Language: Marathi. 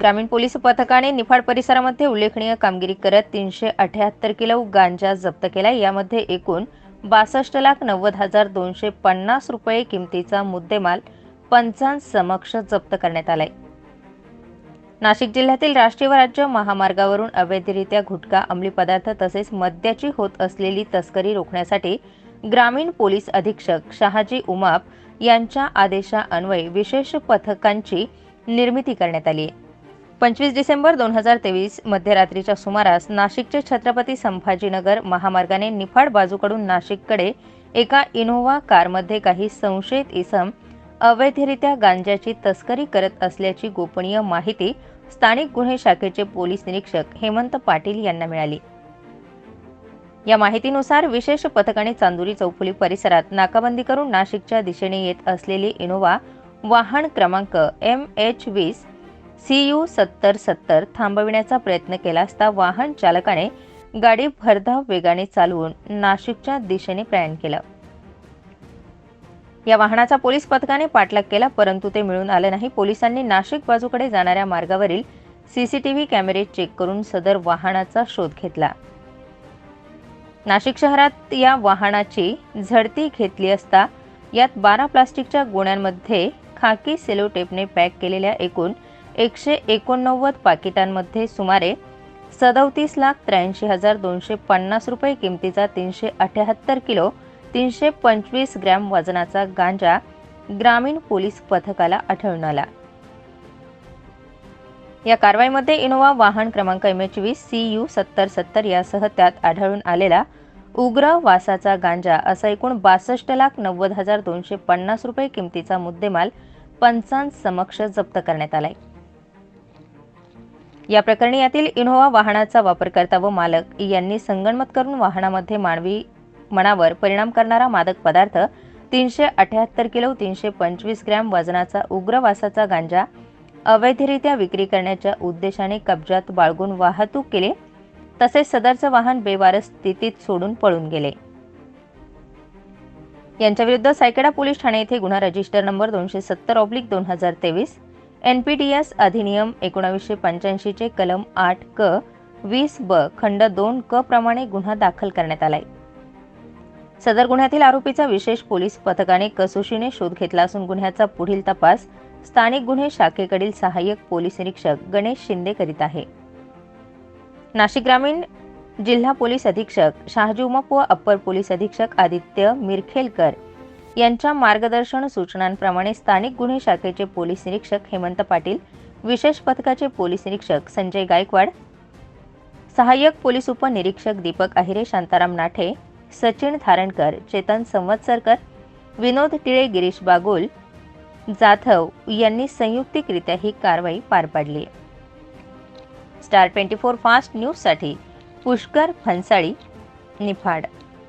ग्रामीण पोलीस पथकाने निफाड परिसरामध्ये उल्लेखनीय कामगिरी करत तीनशे अठ्याहत्तर किलो गांजा जप्त केला. यामध्ये एकूण बासष्ट लाख नव्वद हजार दोनशे पन्नास रुपये किमतीचा मुद्देमाल पंचांसमक्ष जप्त करण्यात आलाय. नाशिक जिल्ह्यातील राष्ट्रीय व राज्य महामार्गावरून अवैधरित्या गुटखा अंमली पदार्थ तसेच मद्याची होत असलेली तस्करी रोखण्यासाठी ग्रामीण पोलीस अधीक्षक शहाजी उमाप यांच्या आदेशान्वये विशेष पथकांची निर्मिती करण्यात आली आहे. पंचवीस डिसेंबर दोन हजार तेवीस मध्यरात्रीच्या सुमारास नाशिकचे छत्रपती संभाजीनगर महामार्गाने निफाड बाजूकडून नाशिककडे एका इनोव्हा कारमध्ये काही संशयित इसम अवैधरित्या गांजाची तस्करी करत असल्याची गोपनीय माहिती स्थानिक गुन्हे शाखेचे पोलीस निरीक्षक हेमंत पाटील यांना मिळाली. या माहितीनुसार विशेष पथकाने चांदुरी चौफुली परिसरात नाकाबंदी करून नाशिकच्या दिशेने येत असलेली इनोव्हा वाहन क्रमांक एम एच वीस सी यू सत्तर सत्तर थांबविण्याचा प्रयत्न केला असता वाहन चालकाने गाडी भरधाव वेगाने चालवून नाशिकच्या दिशेने प्रयाण केलं. या वाहनाचा पोलीस पथकाने पाठलाग केला परंतु ते मिळून आलं नाही. पोलिसांनी नाशिक बाजूकडे जाणाऱ्या मार्गावरील सीसीटीव्ही कॅमेरे चेक करून सदर वाहनाचा शोध घेतला. नाशिक शहरात या वाहनाची झडती घेतली असता यात बारा प्लास्टिकच्या गोण्यांमध्ये खाकी सेलो टेपने पॅक केलेल्या एकूण एकशे एकोणनव्वद पाकिटांमध्ये सुमारे सदोतीस लाख त्र्याऐंशी हजार दोनशे पन्नास रुपये किमतीचा तीनशे अठ्याहत्तर किलो तीनशे पंचवीस ग्रॅम वजनाचा गांजा ग्रामीण पोलीस पथकाला आढळून आला. या कारवाईमध्ये इनोवा वाहन क्रमांक एम एच वीस सी यू सत्तर सत्तर यासह त्यात आढळून आलेला उग्र वासाचा गांजा असा एकूण बासष्ट लाख नव्वद हजार दोनशे पन्नास रुपये किमतीचा मुद्देमाल पंचांसमक्ष जप्त करण्यात आलाय. या प्रकरणी यातील इनोव्हा वाहनाचा वापरकर्ता व मालक यांनी संगणमत करून वाहनामध्ये मानवी मनावर परिणाम करणारा मादक पदार्थ तीनशे अठ्याहत्तर किलो तीनशे पंचवीस ग्रॅम वजनाचा उग्र वासाचा गांजा अवैधरित्या विक्री करण्याच्या उद्देशाने कब्जात बाळगून वाहतूक केले तसेच सदरचं वाहन बेवारस स्थितीत सोडून पळून गेले. यांच्याविरुद्ध सायकेडा पोलीस ठाणे येथे गुन्हा रजिस्टर नंबर दोनशे सत्तर ऑब्लिक दोन हजार तेवीस एन पी डी एस अधिनियम एकोणावीसशे पंच्याऐंशीचे कलम आठ क वीस ब खंड दोन क प्रमाणे गुन्हा दाखल करण्यात आलाय. सदर गुन्ह्यातील आरोपीचा विशेष पोलीस पथकाने कसोशीने शोध घेतला असून गुन्ह्याचा पुढील तपास स्थानिक गुन्हे शाखेकडील सहाय्यक पोलीस निरीक्षक गणेश शिंदे करीत आहे. नाशिक ग्रामीण जिल्हा पोलीस अधीक्षक शहाजी उमप व अप्पर पोलीस अधीक्षक आदित्य मिरखेलकर यांच्या मार्गदर्शन सूचनांप्रमाणे स्थानिक गुन्हे शाखेचे पोलीस निरीक्षक हेमंत पाटील विशेष पथकाचे पोलीस निरीक्षक संजय गायकवाड सहाय्यक पोलीस उपनिरीक्षक दीपक आहिरे शांताराम नाठे सचिन धारणकर चेतन संवत्सरकर विनोद टिळे गिरीश बागुल जाधव यांनी संयुक्तिकरित्या ही कारवाई पार पाडली. स्टार ट्वेंटी फोर फास्ट न्यूजसाठी पुष्कर फनसाळी निफाड.